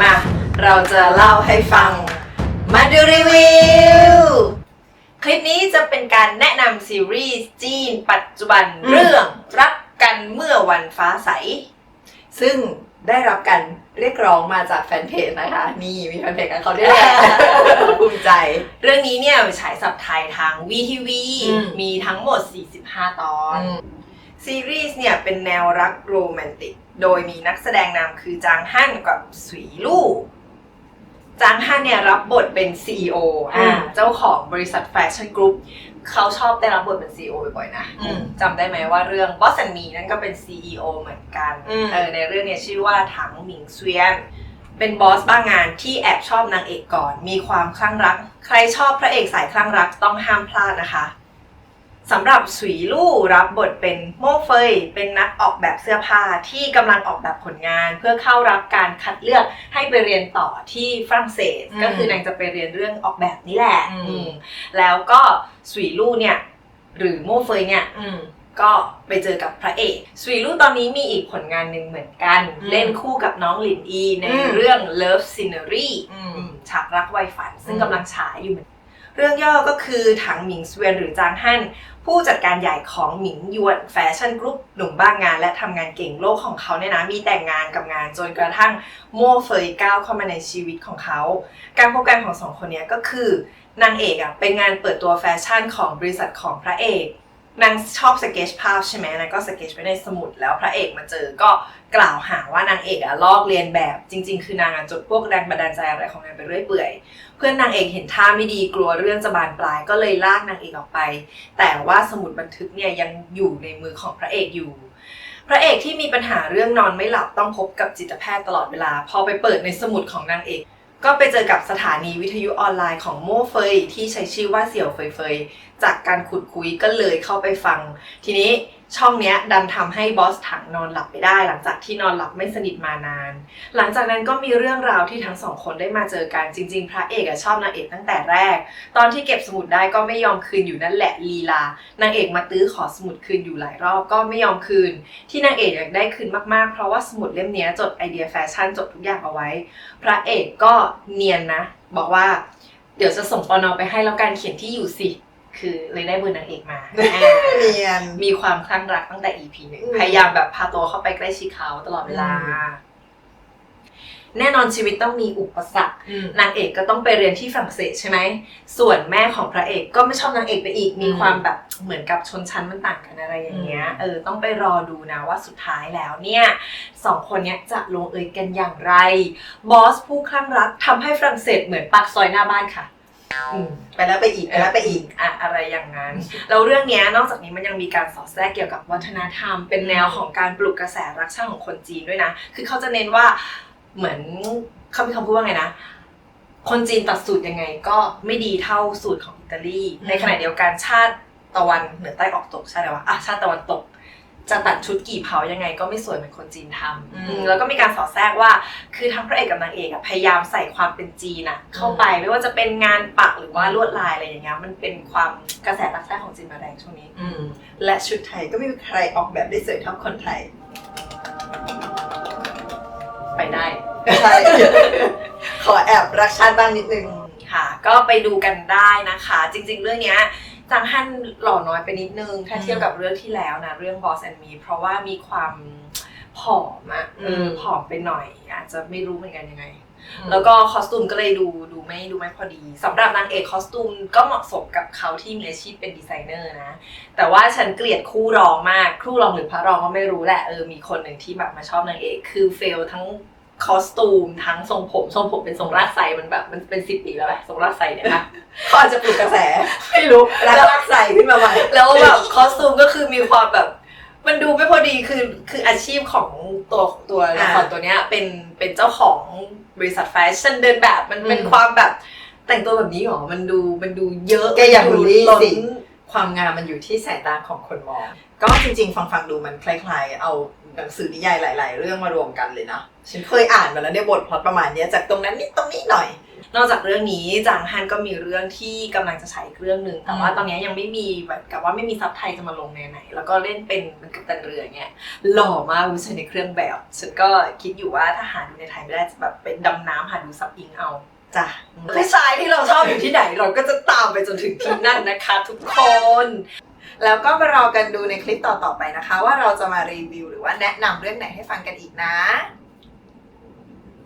มา เราจะเล่าให้ฟัง มาดูรีวิว คลิปนี้จะเป็นการแนะนำซีรีส์จีนปัจจุบันอืมเรื่องรักกันเมื่อวันฟ้าใส ซึ่งได้รับการเรียกร้องมาจากแฟนเพจนะคะ นี่มีแฟนเพจกันเขาด้วยแหละภูมิใจ เรื่องนี้เนี่ยฉายสับไทยทาง VTV อืมมีทั้งหมด 45 ตอน ซีรีส์เนี่ยเป็นแนวรักโรแมนติก โดยมีนักแสดงนำคือจางฮั่นกับสวีลู่จางฮั่นเนี่ยรับบทเป็น CEO อ่าอืมเจ้าของบริษัทแฟชั่นกรุ๊ปเขาชอบได้รับบทเป็น CEO บ่อยๆนะอืมจำได้ไหมว่าเรื่อง Boss and Me นั่นก็เป็น CEO เหมือนกันอืมเออในเรื่องเนี่ยชื่อว่าถังหมิงเสวียน เป็นบอสบ้างงานที่แอบชอบนางเอกก่อน มีความคลั่งรัก ใครชอบพระเอกสายคลั่งรักต้องห้ามพลาดนะคะ สำหรับสวีลู่รับบทเป็นโม่เฟย เป็นนักออกแบบเสื้อผ้าที่กำลังออกแบบผลงาน เพื่อเข้ารับการคัดเลือกให้ไปเรียนต่อที่ฝรั่งเศสอืมก็คือนางจะไปเรียนเรื่องออกแบบนี้แหละอืมอืมแล้วก็สวีลู่เนี่ย หรือโม่เฟยเนี่ยอืมก็ไปเจอกับพระเอกสวีลู่ตอนนี้มีอีกผลงานหนึ่งเหมือนกันอืมเล่นคู่กับน้องหลินอีในอืมเรื่อง Love Scenery อืมอืมฉากรักไวฝัน ซึ่งอืมกำลังฉายอยู่เหมือน เรื่องย่อก็คือถังหมิงเสวียนหรือจางฮั่นผู้จัดการใหญ่ของหมิงยวนแฟชั่นกรุ๊ปหนุ่มบ้างงาน และทำงานเก่งโลกของเขาเนี่ยนะมีแต่งงานกับงานจนกระทั่งโม่เฟยก้าวเข้ามาในชีวิตของเขา การพบกันของสองคนนี้ก็คือนางเอกอะเป็นงานเปิดตัวแฟชั่นของบริษัทของพระเอก นางชอบสเก็ตภาพใช่ไหมนางก็สเก็ตไว้ในสมุดแล้วพระเอกมาเจอก็กล่าวหาว่านางเอกอะลอกเลียนแบบจริง ๆ คือนางอะจดพวกแรงบันดาลใจอะไรของนางไปเรื่อยเปื่อย เพื่อนนางเอกเห็นท่าไม่ดีกลัวเรื่องจะบานปลายก็เลยลากนางเอกออกไป แต่ว่าสมุดบันทึกเนี่ยยังอยู่ในมือของพระเอกอยู่ พระเอกที่มีปัญหาเรื่องนอนไม่หลับต้องพบกับจิตแพทย์ตลอดเวลา พอไปเปิดในสมุดของนางเอก ก็ไปเจอกับสถานีวิทยุออนไลน์ของโม่เฟยที่ใช้ชื่อว่าเสี่ยวเฟยเฟยจากการขุดคุยก็เลยเข้าไปฟัง ทีนี้ ช่องเนี้ยดันทำให้บอสถังนอนหลับไปได้ หลังจากที่นอนหลับไม่สนิทมานาน หลังจากนั้นก็มีเรื่องราวที่ทั้งสองคนได้มาเจอกันจริง ๆ พระเอกอะชอบนางเอกตั้งแต่แรก ตอนที่เก็บสมุดได้ก็ไม่ยอมคืนอยู่นั่นแหละลีลานางเอกมาตื้อขอสมุดคืนอยู่หลายรอบก็ไม่ยอมคืน ที่นางเอกอยากได้คืนมากๆ เพราะว่าสมุดเล่มนี้จดไอเดียแฟชั่นจดทุกอย่างเอาไว้ พระเอกก็เนียนนะ บอกว่า เดี๋ยวจะส่งปอนอไปให้แล้วการเขียนที่อยู่สิคือเลยได้เบอร์นางเอกมา เนียน มีความคลั่งรักตั้งแต่ EP หนึ่งอืม พยายามแบบพาตัวเข้าไปใกล้ชิดเขาตลอดเวลาอืมแน่นอนชีวิตต้องมีอุปสรรคนางเอกก็ต้องไปเรียนที่ฝรั่งเศสใช่ไหม ส่วนแม่ของพระเอกก็ไม่ชอบนางเอกไปอีก มีอืมความแบบเหมือนกับชนชั้นมันต่างกันอะไรอย่างเงี้ย อืม เออ ต้องไปรอดูนะว่าสุดท้ายแล้วเนี่ยสองคนเนี้ยจะลงเอยกันอย่างไร บอสผู้คลั่งรักทำให้ฝรั่งเศสเหมือนปากซอยหน้าบ้านค่ะอืม ไปแล้วไปอีกไปแล้วไปอีกอะอะไรอย่างนั้นแล้วเรื่องเนี้ยนอกจากนี้มันยังมีการสอดแทรกเกี่ยวกับวัฒนธรรม เป็นแนวของการปลุกกระแสรักชาติของคนจีนด้วยนะ คือเขาจะเน้นว่าเหมือนเขามีคำพูดว่าไงนะ คนจีนตัดสูตรยังไงก็ไม่ดีเท่าสูตรของอิตาลีอืมในขณะเดียวกันชาติตะวันเหนือใต้ออกตกใช่ไหมวะอะชาติตะวันตก จะตัดชุดกี่เผายังไงก็ไม่สวยเหมือนคนจีนทำอืม อืมแล้วก็มีการสอดแทรกว่า คือทั้งพระเอกกับนางเอกอะพยายามใส่ความเป็นจีนอะเข้าไปไม่ว่าจะเป็นงานปักหรือว่าลวดลายอะไรอย่างเงี้ยมันเป็นความกระแสรักชาติของจีนมาแรงช่วงนี้ อืมและชุดไทยก็ไม่มีใครออกแบบได้สวยเท่าคนไทย ไปได้ ใช่ ขอแอบรักชาติบ้างนิดนึง ค่ะก็ไปดูกันได้นะคะ จริงๆ เรื่องเนี้ย จางฮั่นหล่อน้อยไปนิดนึง ถ้าอืมเทียบกับเรื่องที่แล้วนะ เรื่อง Boss and Me เพราะว่ามีความผอมอะเออมผอมไปหน่อย อาจจะไม่รู้เหมือนกันยังไงอืมแล้วก็คอสตูมก็เลยดูดูไม่ดูไม่พอดีสำหรับนางเอกคอสตูมก็เหมาะสมกับเขาที่มีอาชีพเป็นดีไซเนอร์นะ แต่ว่าฉันเกลียดคู่รองมาก คู่รองหรือพระรองก็ไม่รู้แหละเออมีคนหนึ่งที่แบบมาชอบนางเอก คือเฟลทั้ง คอสตูมทั้งทรงผมทรงผมเป็นทรงรากไซมันแบบ มันเป็นสิบปีแล้วแหละทรงรากไซเนี่ยนะเขาอาจจะปลุกกระแสไม่รู้รักรักใส่ขึ้นมาใหม่แล้วแบบคอสตูมก็คือมีความแบบ มันดูไม่พอดีคือคืออาชีพของตัวตัวละครอ่าตัวเนี้ยเป็นเป็นเจ้าของบริษัทแฟชั่นเดินแบบมันเป็นอืมความแบบ แต่งตัวแบบนี้หรอมันดูมันดูเยอะแกอย่ามันบูดูลลี่ล้นสิความงามมันอยู่ที่สายตาของคนมอง ก็จริง ๆ ฟังฟังๆดูมันคล้าย ๆ เอา หนังสือนิยายหลาย ๆ เรื่องมารวมกันเลยนะฉันเคยอ่านมาแล้วเนี่ยบทพล็อตประมาณเนี้ยจากตรงนั้นนิดตรงนี้หน่อย นอกจากเรื่องนี้จางฮันก็มีเรื่องที่กำลังจะฉายอีกเรื่องหนึ่งแต่ว่าอืมตอนนี้ยังไม่มีแบบกับว่าไม่มีซับไทยจะมาลงในไหน แล้วก็เล่นเป็นเหมันกัปตันเรือเงี้ยหล่อมากวิชัยในเครื่องแบบฉันก็คิดอยู่ว่าถ้าหาดูในไทยไม่ได้จะแบบเป็นดำน้ำหาดูซับอิงเอาจ้ะผู้ชายที่เราชอบอยู่ที่ไหนเราก็จะตามไปจนถึงที่นั่นนะคะ ทุกคน แล้วก็มารอกันดูในคลิปต่อๆไปนะคะ ว่าเราจะมารีวิวหรือว่าแนะนำเรื่องไหนให้ฟังกันอีกนะ